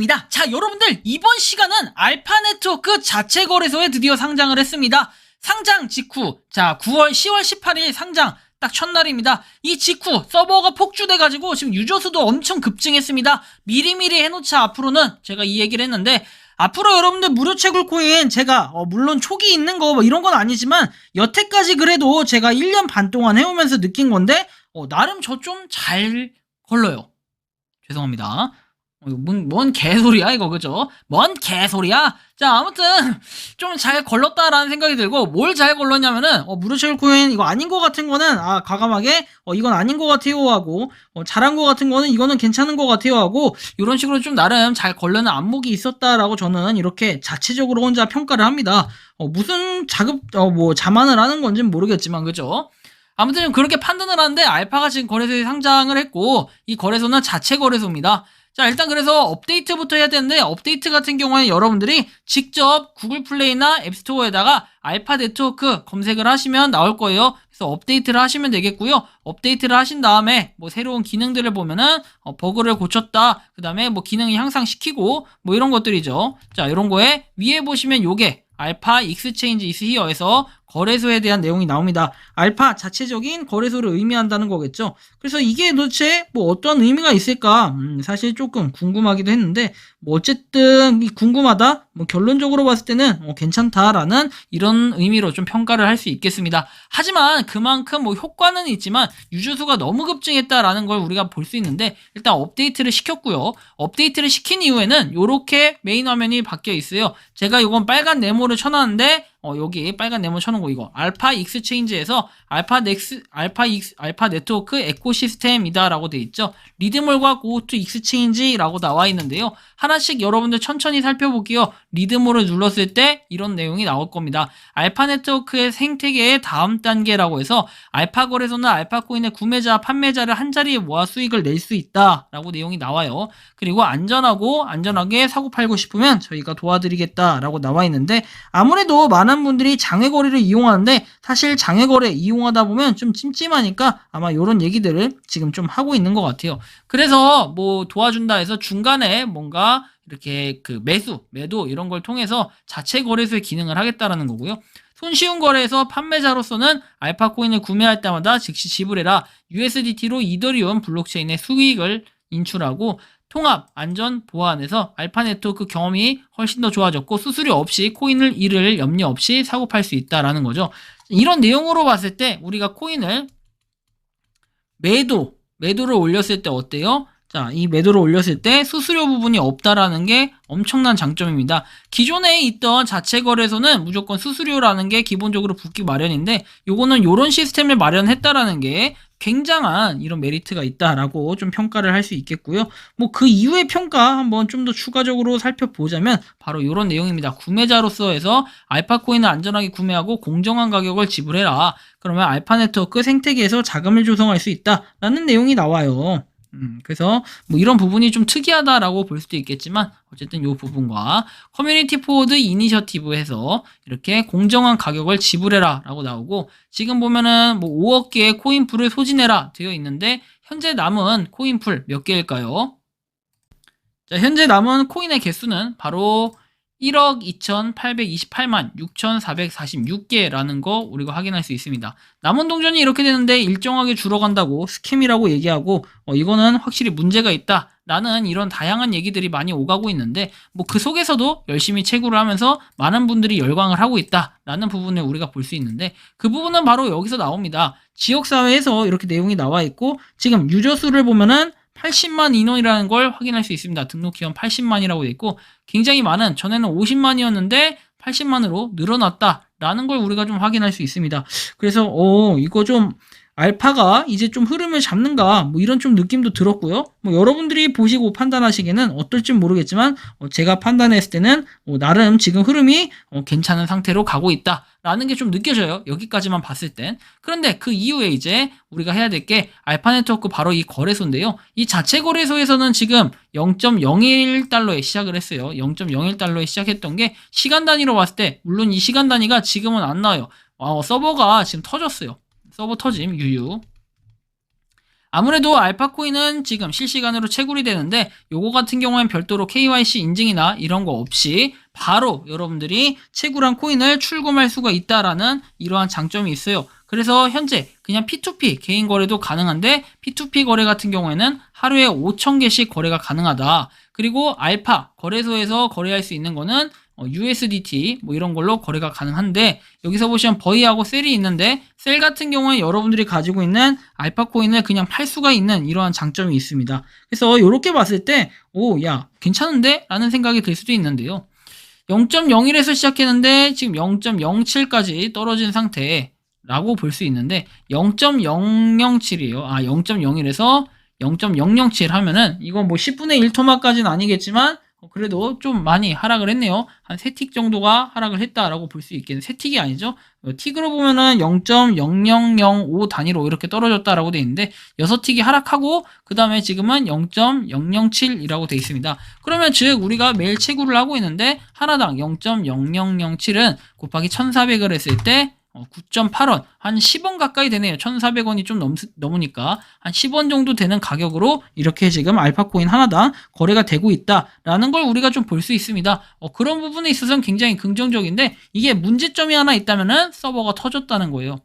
에이스입니다. 자, 여러분들 이번 시간은 알파 네트워크 자체 거래소에 드디어 상장을 했습니다. 상장 직후 자, 9월 10월 18일 상장 딱 첫날입니다. 이 직후 서버가 폭주돼 가지고 지금 유저 수도 엄청 급증했습니다. 미리미리 해 놓자 앞으로는 제가 이 얘기를 했는데 앞으로 여러분들 무료 채굴 코인 제가 어, 물론 초기 있는 거 뭐 이런 건 아니지만 여태까지 그래도 제가 1년 반 동안 해오면서 느낀 건데 어, 나름 저 좀 잘 걸러요. 죄송합니다. 어, 뭔, 뭔 개소리야, 이거, 그죠? 뭔 개소리야? 자, 아무튼, 좀 잘 걸렀다라는 생각이 들고, 뭘 잘 걸렀냐면은, 어, 무료체결 코인, 이거 아닌 것 같은 거는, 아, 과감하게, 어, 이건 아닌 것 같아요 하고, 어, 잘한 것 같은 거는, 이거는 괜찮은 것 같아요 하고, 이런 식으로 좀 나름 잘 걸르는 안목이 있었다라고 저는 이렇게 자체적으로 혼자 평가를 합니다. 어, 무슨 자급, 어, 뭐, 자만을 하는 건지는 모르겠지만, 그죠? 아무튼 그렇게 판단을 하는데 알파가 지금 거래소에 상장을 했고 이 거래소는 자체 거래소입니다. 자 일단 그래서 업데이트부터 해야 되는데 업데이트 같은 경우에는 여러분들이 직접 구글 플레이나 앱스토어에다가 알파 네트워크 검색을 하시면 나올 거예요. 그래서 업데이트를 하시면 되겠고요. 업데이트를 하신 다음에 뭐 새로운 기능들을 보면은 어, 버그를 고쳤다. 그 다음에 뭐 기능이 향상시키고 뭐 이런 것들이죠. 자 이런 거에 위에 보시면 요게 알파 익스체인지 이스 히어에서 거래소에 대한 내용이 나옵니다. 알파 자체적인 거래소를 의미한다는 거겠죠. 그래서 이게 도대체 뭐 어떤 의미가 있을까? 음, 사실 조금 궁금하기도 했는데 뭐 어쨌든 이 궁금하다. 뭐 결론적으로 봤을 때는 어, 괜찮다라는 이런 의미로 좀 평가를 할 수 있겠습니다. 하지만 그만큼 뭐 효과는 있지만 유저수가 너무 급증했다라는 걸 우리가 볼 수 있는데 일단 업데이트를 시켰고요. 업데이트를 시킨 이후에는 이렇게 메인 화면이 바뀌어 있어요. 제가 이건 빨간 네모를 쳐놨는데 어, 여기 빨간 네모 쳐놓은 거 이거 알파 익스체인지에서 알파 넥스 알파 익스 알파 네트워크 에코시스템이다라고 돼 있죠. 리드몰과 고투 익스체인지라고 나와 있는데요. 하나씩 여러분들 천천히 살펴볼게요. 리드몰을 눌렀을 때 이런 내용이 나올 겁니다. 알파 네트워크의 생태계의 다음 단계라고 해서 알파 거래소는 알파 코인의 구매자, 판매자를 한 자리에 모아 수익을 낼 수 있다라고 내용이 나와요. 그리고 안전하고 안전하게 사고 팔고 싶으면 저희가 도와드리겠다라고 나와 있는데 아무래도 많은 분들이 장외 거래를 이용하는데 사실 장외 거래 이용하다 보면 좀 찜찜하니까 아마 이런 얘기들을 지금 좀 하고 있는 것 같아요. 그래서 뭐 도와준다 해서 중간에 뭔가 이렇게 그 매수, 매도 이런 걸 통해서 자체 거래소의 기능을 하겠다라는 거고요. 손쉬운 거래에서 판매자로서는 알파 코인을 구매할 때마다 즉시 지불해라. USDT로 이더리움 블록체인의 수익을 인출하고 통합, 안전, 보안에서 알파 네트워크 경험이 훨씬 더 좋아졌고 수수료 없이 코인을 잃을 염려 없이 사고 팔 수 있다라는 거죠. 이런 내용으로 봤을 때 우리가 코인을 매도, 매도를 올렸을 때 어때요? 자, 이 매도를 올렸을 때 수수료 부분이 없다라는 게 엄청난 장점입니다. 기존에 있던 자체 거래소는 무조건 수수료라는 게 기본적으로 붙기 마련인데 요거는 요런 시스템을 마련했다라는 게 굉장한 이런 메리트가 있다라고 좀 평가를 할 수 있겠고요. 뭐 그 이후의 평가 한번 좀 더 추가적으로 살펴보자면 바로 이런 내용입니다. 구매자로서 해서 알파 코인을 안전하게 구매하고 공정한 가격을 지불해라. 그러면 알파 네트워크 생태계에서 자금을 조성할 수 있다라는 내용이 나와요. 음, 그래서 뭐 이런 부분이 좀 특이하다라고 볼 수도 있겠지만 어쨌든 이 부분과 커뮤니티 포워드 이니셔티브에서 이렇게 공정한 가격을 지불해라라고 나오고 지금 보면은 뭐 5억 개의 코인풀을 소진해라 되어 있는데 현재 남은 코인풀 몇 개일까요? 자, 현재 남은 코인의 개수는 바로 1억 2,828만 6,446개라는 거 우리가 확인할 수 있습니다. 남은 동전이 이렇게 되는데 일정하게 줄어간다고 스캠이라고 얘기하고 어, 이거는 확실히 문제가 있다. 라는 이런 다양한 얘기들이 많이 오가고 있는데 뭐 그 속에서도 열심히 채굴을 하면서 많은 분들이 열광을 하고 있다라는 부분을 우리가 볼 수 있는데 그 부분은 바로 여기서 나옵니다. 지역 사회에서 이렇게 내용이 나와 있고 지금 유저 수를 보면은 80만 인원이라는 걸 확인할 수 있습니다. 등록 기원 80만이라고 돼 있고 굉장히 많은 전에는 50만이었는데 80만으로 늘어났다라는 걸 우리가 좀 확인할 수 있습니다. 그래서 어 이거 좀 알파가 이제 좀 흐름을 잡는가 뭐 이런 좀 느낌도 들었고요. 뭐 여러분들이 보시고 판단하시기에는 어떨지 모르겠지만 어, 제가 판단했을 때는 어, 나름 지금 흐름이 어, 괜찮은 상태로 가고 있다 라는 게 좀 느껴져요. 여기까지만 봤을 땐. 그런데 그 이후에 이제 우리가 해야 될 게 알파 네트워크 바로 이 거래소인데요. 이 자체 거래소에서는 지금 0.01달러에 시작을 했어요. 0.01달러에 시작했던 게 시간 단위로 봤을 때 물론 이 시간 단위가 지금은 안 나와요. 어, 서버가 지금 터졌어요. 서버 터짐 유유. 아무래도 알파코인은 지금 실시간으로 채굴이 되는데 요거 같은 경우엔 별도로 KYC 인증이나 이런 거 없이 바로 여러분들이 채굴한 코인을 출금할 수가 있다라는 이러한 장점이 있어요. 그래서 현재 그냥 P2P 개인 거래도 가능한데 P2P 거래 같은 경우에는 하루에 5,000개씩 거래가 가능하다. 그리고 알파 거래소에서 거래할 수 있는 거는 어, USDT 뭐 이런 걸로 거래가 가능한데 여기서 보시면 버이하고 셀이 있는데 셀 같은 경우에 여러분들이 가지고 있는 알파 코인을 그냥 팔 수가 있는 이러한 장점이 있습니다. 그래서 이렇게 봤을 때 오 야 괜찮은데? 라는 생각이 들 수도 있는데요. 0.01에서 시작했는데 지금 0.07까지 떨어진 상태 라고 볼 수 있는데 0.007이에요. 아 0.01에서 0.007 하면은 이건 뭐 10분의 1 토마까지는 아니겠지만 어, 그래도 좀 많이 하락을 했네요. 한 3틱 정도가 하락을 했다라고 볼 수 있겠네요. 3틱이 아니죠. 어, 틱으로 보면은 0.0005 단위로 이렇게 떨어졌다라고 돼 있는데 6틱이 하락하고 그 다음에 지금은 0.007이라고 돼 있습니다. 그러면 즉 우리가 매일 채굴을 하고 있는데 하나당 0.0007은 곱하기 1,400을 했을 때 9.8원, 한 10원 가까이 되네요. 1,400원이 좀 넘, 넘으니까 한 10원 정도 되는 가격으로 이렇게 지금 알파코인 하나당 거래가 되고 있다라는 걸 우리가 좀 볼 수 있습니다. 어, 그런 부분에 있어서는 굉장히 긍정적인데 이게 문제점이 하나 있다면은 서버가 터졌다는 거예요.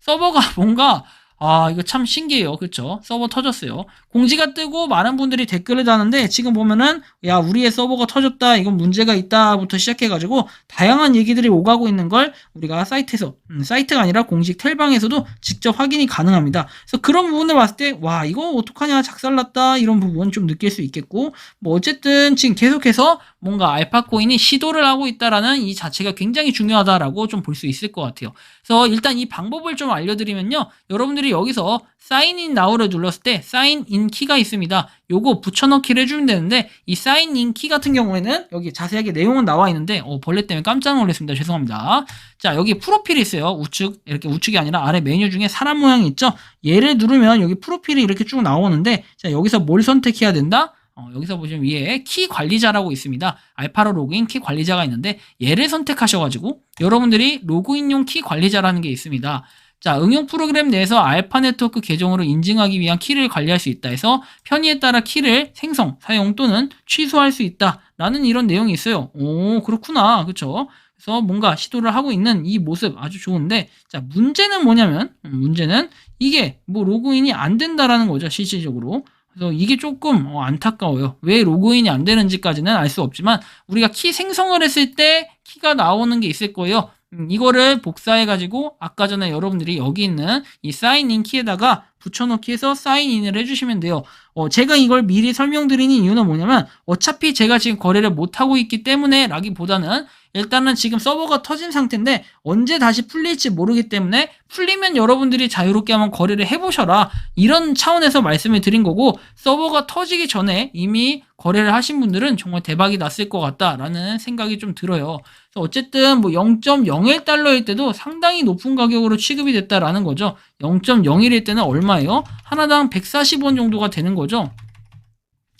서버가 뭔가 아, 이거 참 신기해요. 그쵸? 서버 터졌어요. 공지가 뜨고 많은 분들이 댓글을 다는데 지금 보면은 야, 우리의 서버가 터졌다. 이건 문제가 있다부터 시작해가지고 다양한 얘기들이 오가고 있는 걸 우리가 사이트에서, 음, 사이트가 아니라 공식 텔방에서도 직접 확인이 가능합니다. 그래서 그런 부분을 봤을 때 와, 이거 어떡하냐. 작살났다. 이런 부분 좀 느낄 수 있겠고 뭐 어쨌든 지금 계속해서 뭔가 알파코인이 시도를 하고 있다라는 이 자체가 굉장히 중요하다라고 좀 볼 수 있을 것 같아요. 그래서 일단 이 방법을 좀 알려드리면요. 여러분들이 여기서 사인인 나우를 눌렀을 때 사인인 키가 있습니다. 요거 붙여넣기를 해주면 되는데 이 사인인 키 같은 경우에는 여기 자세하게 내용은 나와 있는데 어, 벌레 때문에 깜짝 놀랐습니다. 죄송합니다. 자 여기 프로필이 있어요. 우측 이렇게 우측이 아니라 아래 메뉴 중에 사람 모양이 있죠. 얘를 누르면 여기 프로필이 이렇게 쭉 나오는데 자 여기서 뭘 선택해야 된다? 어, 여기서 보시면 위에 키 관리자라고 있습니다. 알파로 로그인 키 관리자가 있는데 얘를 선택하셔가지고 여러분들이 로그인용 키 관리자라는 게 있습니다. 자, 응용 프로그램 내에서 알파 네트워크 계정으로 인증하기 위한 키를 관리할 수 있다 해서 편의에 따라 키를 생성, 사용 또는 취소할 수 있다라는 이런 내용이 있어요. 오, 그렇구나. 그쵸? 그래서 뭔가 시도를 하고 있는 이 모습 아주 좋은데, 자, 문제는 뭐냐면, 음, 문제는 이게 뭐 로그인이 안 된다라는 거죠, 실질적으로. 그래서 이게 조금 어, 안타까워요. 왜 로그인이 안 되는지까지는 알 수 없지만 우리가 키 생성을 했을 때 키가 나오는 게 있을 거예요. 음, 이거를 복사해가지고 아까 전에 여러분들이 여기 있는 이 사인인 키에다가 붙여넣기 해서 사인인을 해주시면 돼요. 어, 제가 이걸 미리 설명드리는 이유는 뭐냐면 어차피 제가 지금 거래를 못하고 있기 때문에 라기보다는 일단은 지금 서버가 터진 상태인데 언제 다시 풀릴지 모르기 때문에 풀리면 여러분들이 자유롭게 한번 거래를 해보셔라 이런 차원에서 말씀을 드린 거고 서버가 터지기 전에 이미 거래를 하신 분들은 정말 대박이 났을 것 같다라는 생각이 좀 들어요. 어쨌든 뭐 0.01달러일 때도 상당히 높은 가격으로 취급이 됐다라는 거죠. 0.01일 때는 얼마예요? 하나당 140원 정도가 되는 거죠.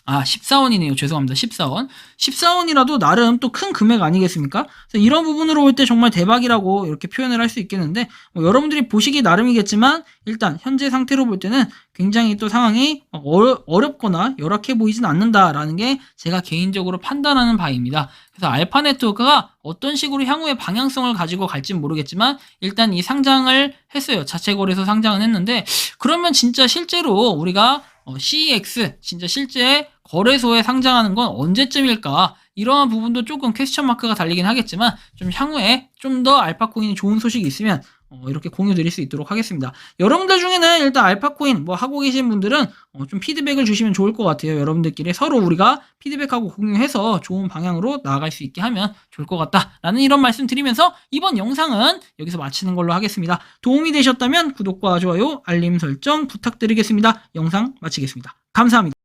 아, 14원이네요. 죄송합니다. 14원. 14원이라도 나름 또 큰 금액 아니겠습니까? 이런 부분으로 볼 때 정말 대박이라고 이렇게 표현을 할 수 있겠는데, 뭐 여러분들이 보시기 나름이겠지만, 일단 현재 상태로 볼 때는 굉장히 또 상황이 어렵거나 열악해 보이진 않는다라는 게 제가 개인적으로 판단하는 바입니다. 그래서 알파 네트워크가 어떤 식으로 향후의 방향성을 가지고 갈진 모르겠지만, 일단 이 상장을 했어요. 자체 거래소 상장은 했는데, 그러면 진짜 실제로 우리가 어, CEX 진짜 실제 거래소에 상장하는 건 언제쯤일까? 이러한 부분도 조금 퀘스천 마크가 달리긴 하겠지만 좀 향후에 좀 더 알파코인이 좋은 소식이 있으면 어, 이렇게 공유 드릴 수 있도록 하겠습니다. 여러분들 중에는 일단 알파코인 뭐 하고 계신 분들은 어, 좀 피드백을 주시면 좋을 것 같아요. 여러분들끼리 서로 우리가 피드백하고 공유해서 좋은 방향으로 나아갈 수 있게 하면 좋을 것 같다라는 이런 말씀 드리면서 이번 영상은 여기서 마치는 걸로 하겠습니다. 도움이 되셨다면 구독과 좋아요, 알림 설정 부탁드리겠습니다. 영상 마치겠습니다. 감사합니다.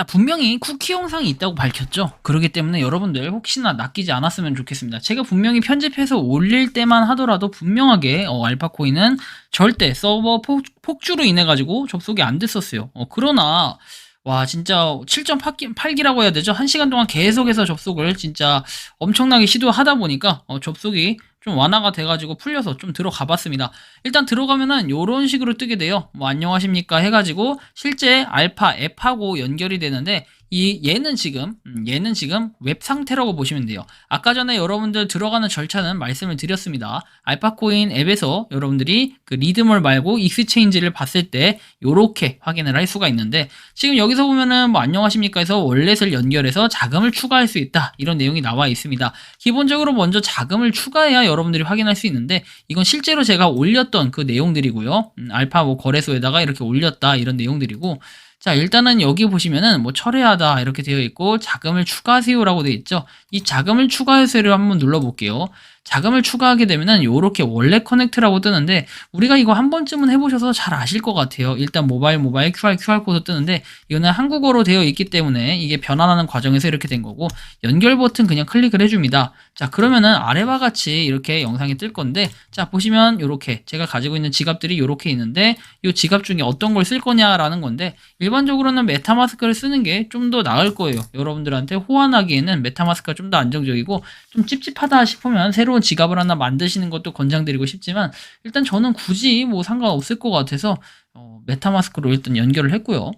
자, 분명히 쿠키 영상이 있다고 밝혔죠. 그렇기 때문에 여러분들 혹시나 낚이지 않았으면 좋겠습니다. 제가 분명히 편집해서 올릴 때만 하더라도 분명하게 어, 알파코인은 절대 서버 폭, 폭주로 인해 가지고 접속이 안 됐었어요. 어, 그러나 와 진짜 7.8기라고 해야 되죠. 1시간 동안 계속해서 접속을 진짜 엄청나게 시도하다 보니까 어, 접속이 좀 완화가 돼가지고 풀려서 좀 들어가 봤습니다. 일단 들어가면은 요런 식으로 뜨게 돼요. 뭐 안녕하십니까 해가지고 실제 알파 앱하고 연결이 되는데 이 얘는 지금 음, 얘는 지금 웹 상태라고 보시면 돼요. 아까 전에 여러분들 들어가는 절차는 말씀을 드렸습니다. 알파코인 앱에서 여러분들이 그 리드몰 말고 익스체인지를 봤을 때 요렇게 확인을 할 수가 있는데 지금 여기서 보면은 뭐 안녕하십니까 해서 월렛을 연결해서 자금을 추가할 수 있다 이런 내용이 나와 있습니다. 기본적으로 먼저 자금을 추가해야 여러분들이 확인할 수 있는데 이건 실제로 제가 올렸던 그 내용들이고요. 음, 알파 뭐 거래소에다가 이렇게 올렸다 이런 내용들이고 자, 일단은 여기 보시면은 뭐 철회하다 이렇게 되어 있고 자금을 추가하세요라고 되어 있죠. 이 자금을 추가하세요를 한번 눌러볼게요. 자금을 추가하게 되면은 요렇게 원래 커넥트라고 뜨는데 우리가 이거 한 번쯤은 해보셔서 잘 아실 것 같아요. 일단 모바일 모바일 QR QR 코드 뜨는데 이거는 한국어로 되어 있기 때문에 이게 변환하는 과정에서 이렇게 된 거고 연결 버튼 그냥 클릭을 해줍니다. 자 그러면은 아래와 같이 이렇게 영상이 뜰 건데 자 보시면 요렇게 제가 가지고 있는 지갑들이 요렇게 있는데 이 지갑 중에 어떤 걸 쓸 거냐라는 건데 일반적으로는 메타마스크를 쓰는 게 좀 더 나을 거예요. 여러분들한테 호환하기에는 메타마스크가 좀 더 안정적이고 좀 찝찝하다 싶으면 새로운 지갑을 하나 만드시는 것도 권장드리고 싶지만 일단 저는 굳이 뭐 상관없을 것 같아서 어, 메타마스크로 일단 연결을 했고요.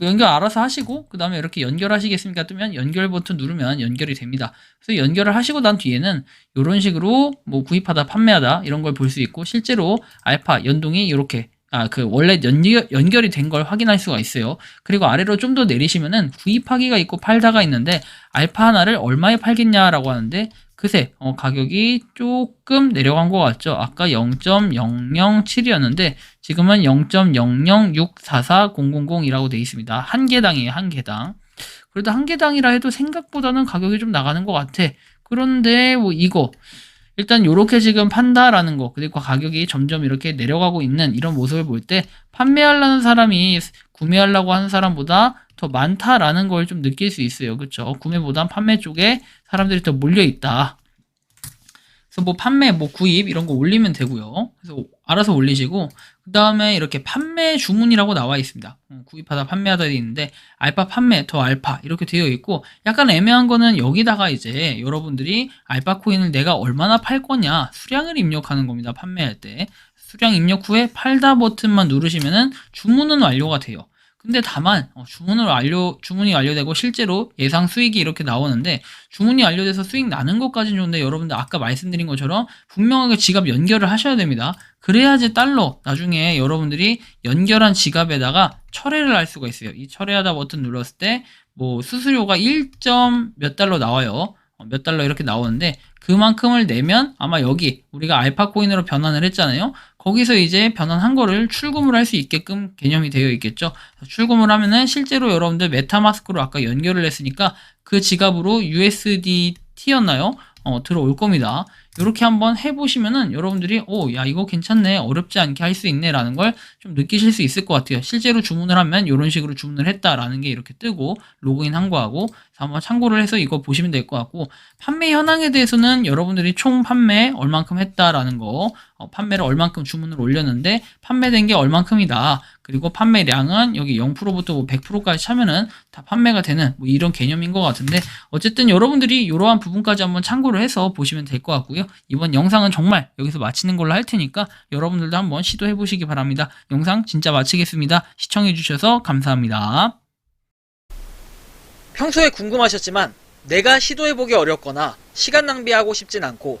연결 알아서 하시고 그 다음에 이렇게 연결하시겠습니까 뜨면 연결 버튼 누르면 연결이 됩니다. 그래서 연결을 하시고 난 뒤에는 이런 식으로 뭐 구입하다 판매하다 이런 걸 볼 수 있고 실제로 알파 연동이 이렇게 아, 그, 원래 연결, 연결이 된 걸 확인할 수가 있어요. 그리고 아래로 좀 더 내리시면은 구입하기가 있고 팔다가 있는데, 알파 하나를 얼마에 팔겠냐라고 하는데, 그새, 어, 가격이 조금 내려간 것 같죠. 아까 0.007이었는데, 지금은 0.00644,000이라고 되어 있습니다. 한 개당이에요, 한 개당. 그래도 한 개당이라 해도 생각보다는 가격이 좀 나가는 것 같아. 그런데, 뭐, 이거. 일단 요렇게 지금 판다라는 거 그리고 가격이 점점 이렇게 내려가고 있는 이런 모습을 볼 때 판매하려는 사람이 구매하려고 하는 사람보다 더 많다라는 걸 좀 느낄 수 있어요. 그렇죠? 구매보단 판매 쪽에 사람들이 더 몰려 있다. 그래서 뭐 판매, 뭐 구입 이런 거 올리면 되고요. 그래서 알아서 올리시고 그 다음에 이렇게 판매 주문이라고 나와 있습니다. 어, 구입하다 판매하다 돼 있는데 알파 판매 더 알파 이렇게 되어 있고 약간 애매한 거는 여기다가 이제 여러분들이 알파 코인을 내가 얼마나 팔 거냐 수량을 입력하는 겁니다. 판매할 때 수량 입력 후에 팔다 버튼만 누르시면은 주문은 완료가 돼요. 근데 다만 어, 주문을 완료 주문이 완료되고 실제로 예상 수익이 이렇게 나오는데 주문이 완료돼서 수익 나는 것까지는 좋은데 여러분들 아까 말씀드린 것처럼 분명하게 지갑 연결을 하셔야 됩니다. 그래야지 달러 나중에 여러분들이 연결한 지갑에다가 철회를 할 수가 있어요. 이 철회하다 버튼 눌렀을 때 뭐 수수료가 1. 몇 달러 나와요. 어, 몇 달러 이렇게 나오는데 그만큼을 내면 아마 여기 우리가 알파 코인으로 변환을 했잖아요. 거기서 이제 변환한 거를 출금을 할 수 있게끔 개념이 되어 있겠죠. 출금을 하면은 실제로 여러분들 메타마스크로 아까 연결을 했으니까 그 지갑으로 USDT였나요? 어, 들어올 겁니다. 이렇게 한번 해보시면은 여러분들이 오, 야 이거 괜찮네, 어렵지 않게 할 수 있네라는 걸 좀 느끼실 수 있을 것 같아요. 실제로 주문을 하면 이런 식으로 주문을 했다라는 게 이렇게 뜨고 로그인 한 거하고 한번 참고를 해서 이거 보시면 될 것 같고 판매 현황에 대해서는 여러분들이 총 판매 얼만큼 했다라는 거, 어, 판매를 얼만큼 주문을 올렸는데 판매된 게 얼만큼이다. 그리고 판매량은 여기 0%부터 뭐 100%까지 차면은 다 판매가 되는 뭐 이런 개념인 것 같은데 어쨌든 여러분들이 이러한 부분까지 한번 참고를 해서 보시면 될 것 같고요. 이번 영상은 정말 여기서 마치는 걸로 할 테니까 여러분들도 한번 시도해 보시기 바랍니다. 영상 진짜 마치겠습니다. 시청해 주셔서 감사합니다. 평소에 궁금하셨지만 내가 시도해보기 어렵거나 시간 낭비하고 싶진 않고